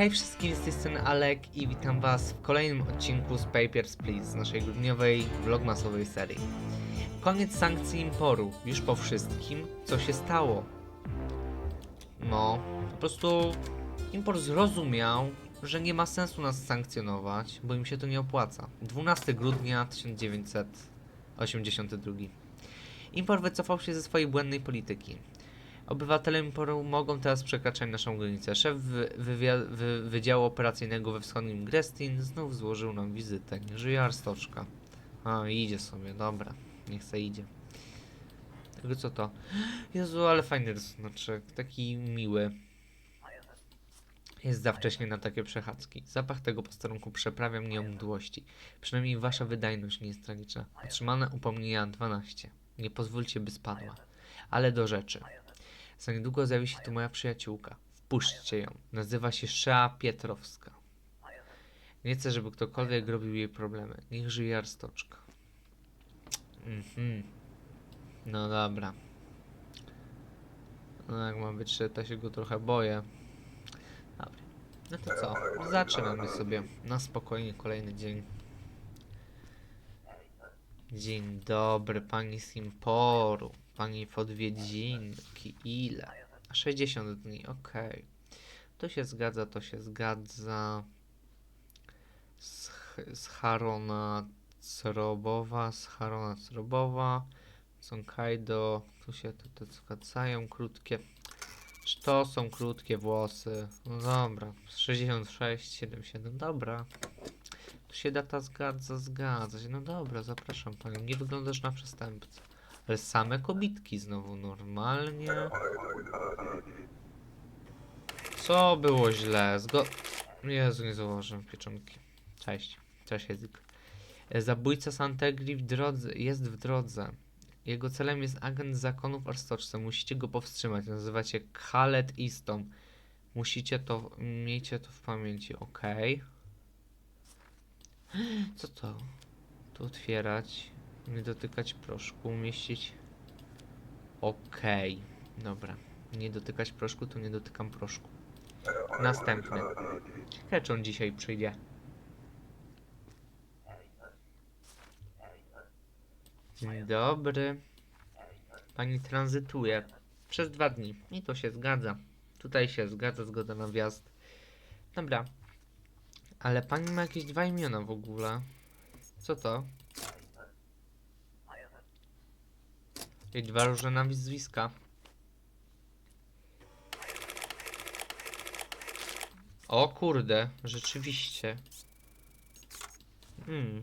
Hej wszystkim, z tej strony Alek i witam was w kolejnym odcinku z Papers, Please z naszej grudniowej vlogmasowej serii. Koniec sankcji imporu, już po wszystkim, co się stało. No, po prostu import zrozumiał, że nie ma sensu nas sankcjonować, bo im się to nie opłaca. 12 grudnia 1982. Import wycofał się ze swojej błędnej polityki. Obywatele Imporu mogą teraz przekraczać naszą granicę. Szef wy, Wydziału Operacyjnego we Wschodnim Grestin znów złożył nam wizytę. Żyje Arstoczka. A, idzie sobie, dobra. Niech se idzie. Tylko co to? Jezu, ale fajny rysunek, taki miły. Jest za wcześnie na takie przechadzki. Zapach tego posterunku przeprawia mnie o mdłości. Przynajmniej wasza wydajność nie jest tragiczna. Otrzymane upomnienia 12. Nie pozwólcie, by spadła. Ale do rzeczy. Za niedługo zjawi się tu moja przyjaciółka. Wpuśćcie ją. Nazywa się Szea Pietrowska. Nie chcę, żeby ktokolwiek robił jej problemy. Niech żyje Arstoczka. Mhm. No dobra. No jak ma być, to się go trochę boję. Dobra. No to co? Zaczynamy sobie na spokojnie kolejny dzień. Dzień dobry, pani z Imporu. Pani w odwiedzinki. Ile? 60 dni, okej. To się zgadza, to się zgadza. Sch- Scharona Crobowa, Scharona Crobowa. Sonkaido, tu się te, zgadzają, krótkie. To są krótkie włosy? No dobra, 66, 77, dobra. Tu się data zgadza, zgadza się. No dobra, zapraszam panią. Nie wyglądasz na przestępcę. Ale same kobitki znowu normalnie. Co było źle? Zgo... Jezu, nie założyłem pieczonki. Cześć. Cześć, język. E, Zabójca Santegri w drodze, jest w drodze. Jego celem jest agent zakonu w Arstoczce. Musicie go powstrzymać. Nazywa się Khaled Istom. Musicie to, miejcie to w pamięci, okej. Co to? Tu otwierać. Nie dotykać proszku, umieścić. Okej, dobra. Nie dotykać proszku, to nie dotykam proszku. Następny. Czy on dzisiaj przyjdzie. Dzień dobry. Pani tranzytuje przez dwa dni. I to się zgadza. Tutaj się zgadza, zgoda na wjazd. Dobra. Ale pani ma jakieś dwa imiona w ogóle. Co to? I dwa różne nazwiska. O kurde, rzeczywiście. Hmm.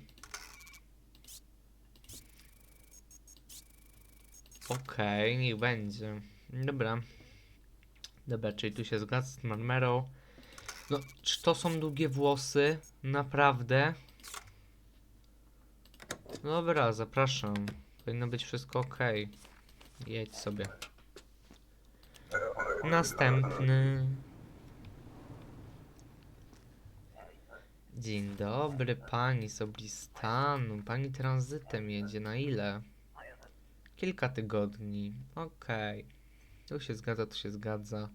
Okej, niech będzie. Dobra. Dobra, czyli tu się zgadza z Marmerą. No, czy to są długie włosy? Naprawdę? Dobra, zapraszam. Powinno być wszystko ok. Jedź sobie. Następny. Dzień dobry, pani z Oblistanu. Pani tranzytem jedzie. Na ile? Kilka tygodni. Okej. Tu się zgadza, tu się zgadza.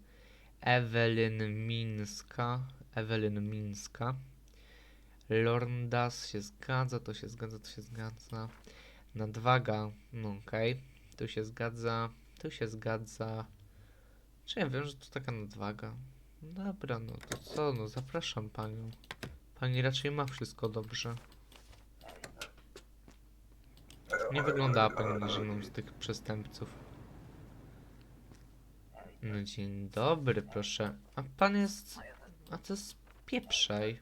Ewelyn Mińska. Ewelyn Mińska. Lorndas się zgadza, to się zgadza, to się zgadza. Nadwaga, no okej. Tu się zgadza, tu się zgadza. Czy ja wiem, że to taka nadwaga? Dobra, no to co, no zapraszam panią. Pani raczej ma wszystko dobrze. Nie wyglądała pani na żadną z tych przestępców. No dzień dobry, proszę. A pan jest... A to jest pieprzej.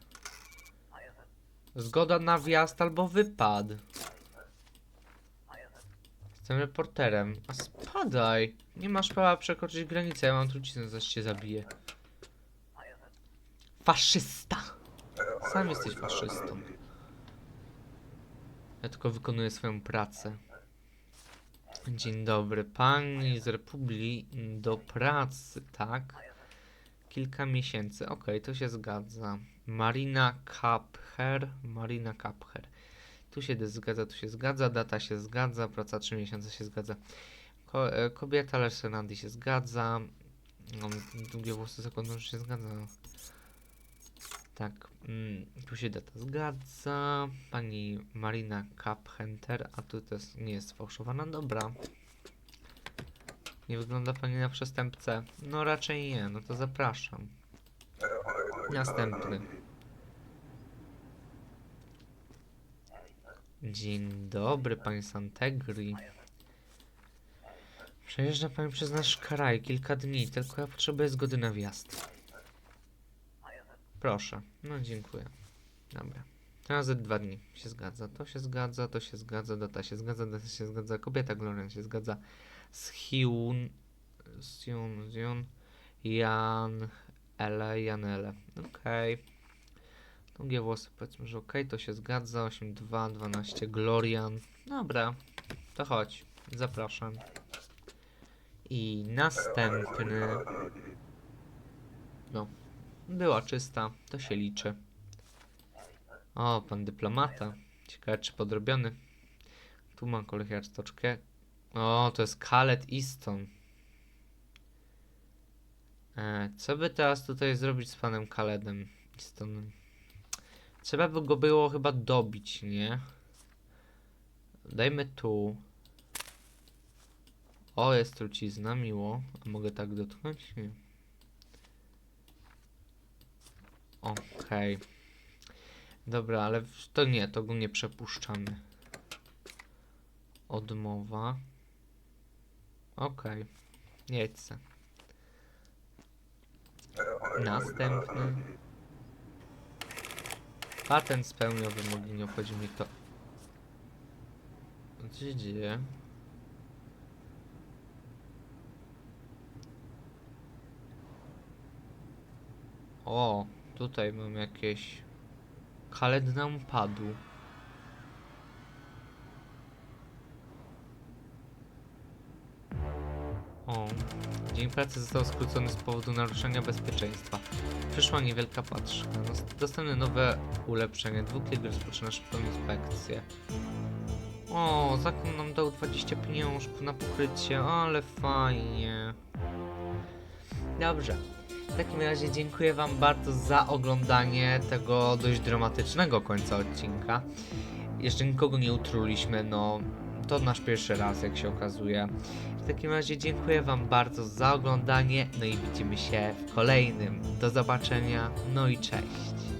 Zgoda na wjazd albo wypad. Jestem reporterem. A spadaj! Nie masz prawa przekroczyć granicę, ja mam truciznę, zaś cię zabiję. Faszysta! Sam jesteś faszystą. Ja tylko wykonuję swoją pracę. Dzień dobry, pani z Republiki do pracy, tak? Kilka miesięcy, okej, to się zgadza. Marina Kapher, Marina Kapher. Tu się zgadza, tu się zgadza, data się zgadza, praca 3 miesiące się zgadza. Ko e, kobieta Lesenandi się zgadza. No, długie włosy zakładam, że się zgadza. Tak, mm, tu się data zgadza. Pani Marina Caphenter, a tu też nie jest sfałszowana. Dobra. Nie wygląda pani na przestępcę? No raczej nie, no to zapraszam. Następny. Dzień dobry, pani Santegri. Przejeżdża pani przez nasz kraj kilka dni, tylko ja potrzebuję zgody na wjazd. Proszę. No dziękuję. Dobra. Razy dwa dni się zgadza. To się zgadza, to się zgadza, data się zgadza, data się zgadza, kobieta Glorian się zgadza. Z Hyun, Sion, Zion, Jan, Ele, Janele. Okej. Długie włosy powiedzmy, że okej, to się zgadza. 8, 2, 12, Glorian. Dobra, to chodź. Zapraszam. I następny. No, była czysta, to się liczy. O, pan dyplomata. Ciekawe, czy podrobiony. Tu mam kolejarstoczkę. O, to jest Khaled Easton. E, co by teraz tutaj zrobić z panem Khaledem Eastonem? Trzeba by go było chyba dobić, nie? Dajmy tu. O, jest trucizna, miło. A mogę tak dotknąć? Nie. Okej. Dobra, ale to nie, to go nie przepuszczamy. Odmowa. Okej. Jedź se. Następny. Patent spełniał wymogi, nie obchodzi mnie to. Co się dzieje? O, tutaj mam jakieś... Khaled nam padł. O, dzień pracy został skrócony z powodu naruszenia bezpieczeństwa. Przyszła niewielka paczka. Dos- Dostępne nowe ulepszenie. Dwuklik rozpoczyna szybką inspekcję. O, zakon nam dał 20 pieniążków na pokrycie, ale fajnie. Dobrze. W takim razie dziękuję Wam bardzo za oglądanie tego dość dramatycznego końca odcinka. Jeszcze nikogo nie utruliśmy, no to nasz pierwszy raz, jak się okazuje. W takim razie dziękuję Wam bardzo za oglądanie, no i widzimy się w kolejnym. Do zobaczenia, no i cześć.